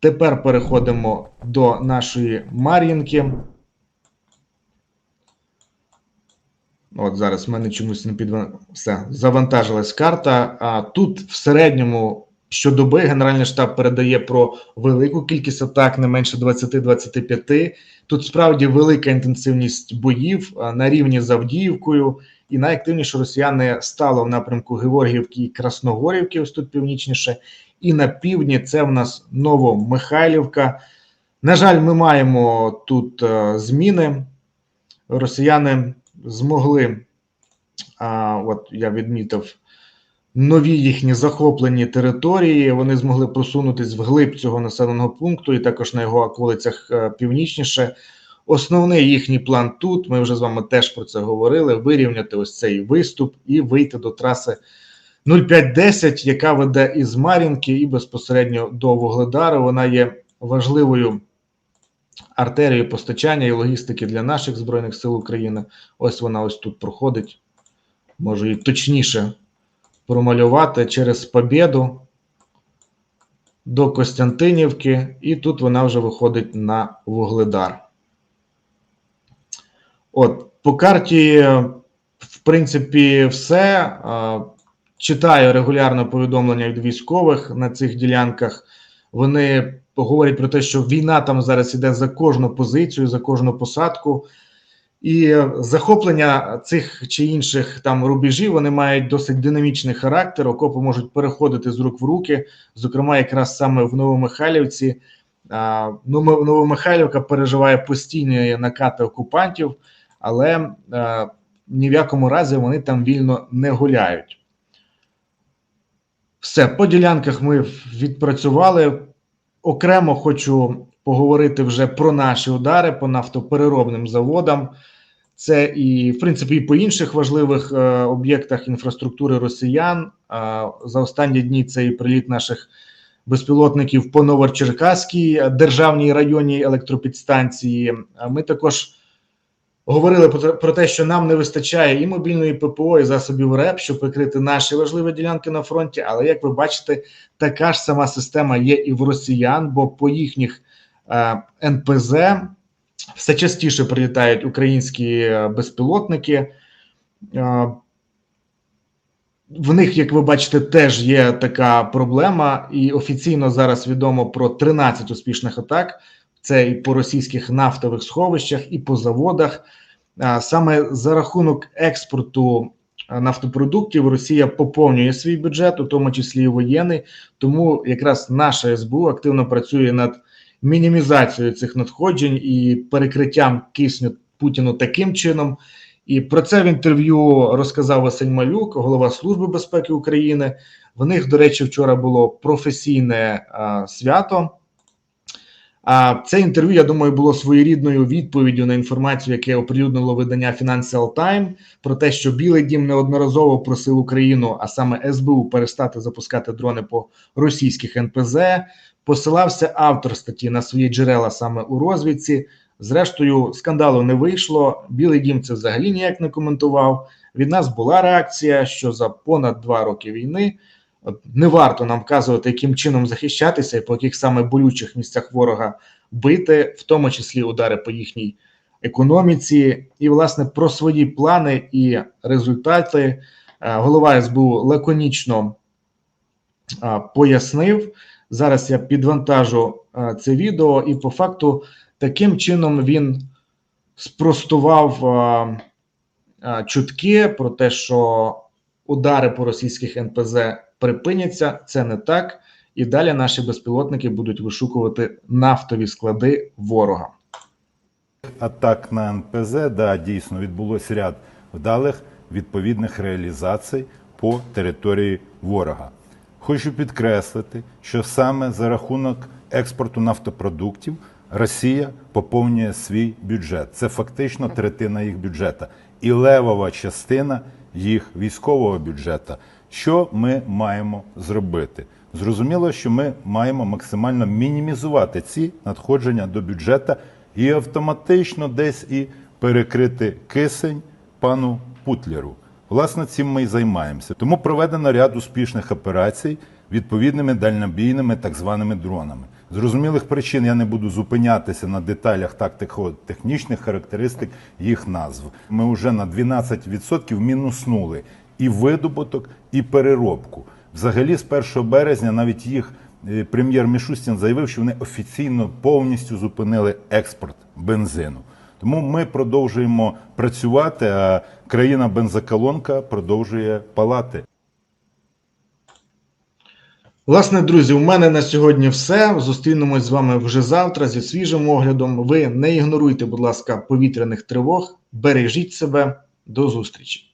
Тепер переходимо до нашої Мар'їнки. От зараз в мене чомусь не під все завантажилась карта. А тут в середньому щодоби Генеральний штаб передає про велику кількість атак, не менше 20-25. Тут справді велика інтенсивність боїв на рівні з Авдіївкою. І найактивніше росіяни стало в напрямку Георгіївки і Красногорівки, ось тут північніше. І на півдні це в нас Новомихайлівка. На жаль, ми маємо тут е, зміни. Росіяни змогли, а, от я відмітив, нові їхні захоплені території. Вони змогли просунутись вглиб цього населеного пункту і також на його околицях е, північніше. Основний їхній план тут. Ми вже з вами теж про це говорили: вирівняти ось цей виступ і вийти до траси 0510, яка веде із Мар'їнки і безпосередньо до Вугледару. Вона є важливою артерією постачання і логістики для наших збройних сил України. Ось вона ось тут проходить. Можу її точніше промалювати через Побєду до Костянтинівки, і тут вона вже виходить на Вугледар. От, по карті, в принципі, все. Читаю регулярно повідомлення від військових на цих ділянках. Вони говорять про те, що війна там зараз іде за кожну позицію, за кожну посадку. І захоплення цих чи інших там рубежів вони мають досить динамічний характер. Окопи можуть переходити з рук в руки. Зокрема, якраз саме в Новомихайлівці. Ну, Ми- Новомихайлівка переживає постійні накати окупантів, але ні в якому разі вони там вільно не гуляють. Все, по ділянках ми відпрацювали. Окремо хочу поговорити вже про наші удари по нафтопереробним заводам. Це і, в принципі, і по інших важливих е, об'єктах інфраструктури росіян. А, за останні дні це і приліт наших безпілотників по Новочеркаській е, державній районній електропідстанції. Ми також говорили про, те- що нам не вистачає і мобільної ППО, і засобів РЕП, щоб прикрити наші важливі ділянки на фронті. Але як ви бачите, така ж сама система є і в росіян, бо по їхніх е, НПЗ все частіше прилітають українські е, безпілотники. Е, в них, як ви бачите, теж є така проблема, і офіційно зараз відомо про 13 успішних атак. Це і по російських нафтових сховищах, і по заводах. Саме за рахунок експорту нафтопродуктів Росія поповнює свій бюджет, у тому числі і воєнний. Тому якраз наша СБУ активно працює над мінімізацією цих надходжень і перекриттям кисню Путіну таким чином. І про це в інтерв'ю розказав Василь Малюк, голова Служби безпеки України. В них, до речі, вчора було професійне свято. А це інтерв'ю, я думаю, було своєрідною відповіддю на інформацію, яке оприлюднило видання Financial Times, про те, що Білий Дім неодноразово просив Україну, а саме СБУ, перестати запускати дрони по російських НПЗ. Посилався автор статті на свої джерела саме у розвідці. Зрештою, скандалу не вийшло. Білий Дім це взагалі ніяк не коментував. Від нас була реакція, що за понад два роки війни не варто нам вказувати, яким чином захищатися і по яких саме болючих місцях ворога бити, в тому числі удари по їхній економіці, і власне про свої плани і результати е, голова СБУ лаконічно пояснив. Зараз я підвантажу е, це відео, і по факту таким чином він спростував е, чутки про те, що удари по російських НПЗ припиняться. Це не так. І далі наші безпілотники будуть вишукувати нафтові склади ворога. атак на НПЗ, да, дійсно відбулося ряд вдалих відповідних реалізацій по території ворога. Хочу підкреслити, що саме за рахунок експорту нафтопродуктів Росія поповнює свій бюджет. Це фактично третина їх бюджету і левова частина їх військового бюджету. Що ми маємо зробити? Зрозуміло, що ми маємо максимально мінімізувати ці надходження до бюджету і автоматично десь і перекрити кисень пану Путлеру. Власне, цим ми і займаємося. Тому проведено ряд успішних операцій відповідними дальнобійними так званими дронами. Зрозумілих причин я не буду зупинятися на деталях тактико-технічних характеристик їх назв. Ми вже на 12% мінуснули і видобуток, і переробку. Взагалі, з 1 березня навіть їх е, прем'єр Мішустін заявив, що вони офіційно повністю зупинили експорт бензину. Тому ми продовжуємо працювати, а країна бензоколонка продовжує палати. Власне, друзі, у мене на сьогодні все. Зустрінемось з вами вже завтра зі свіжим оглядом. Ви не ігноруйте, будь ласка, повітряних тривог, бережіть себе. До зустрічі.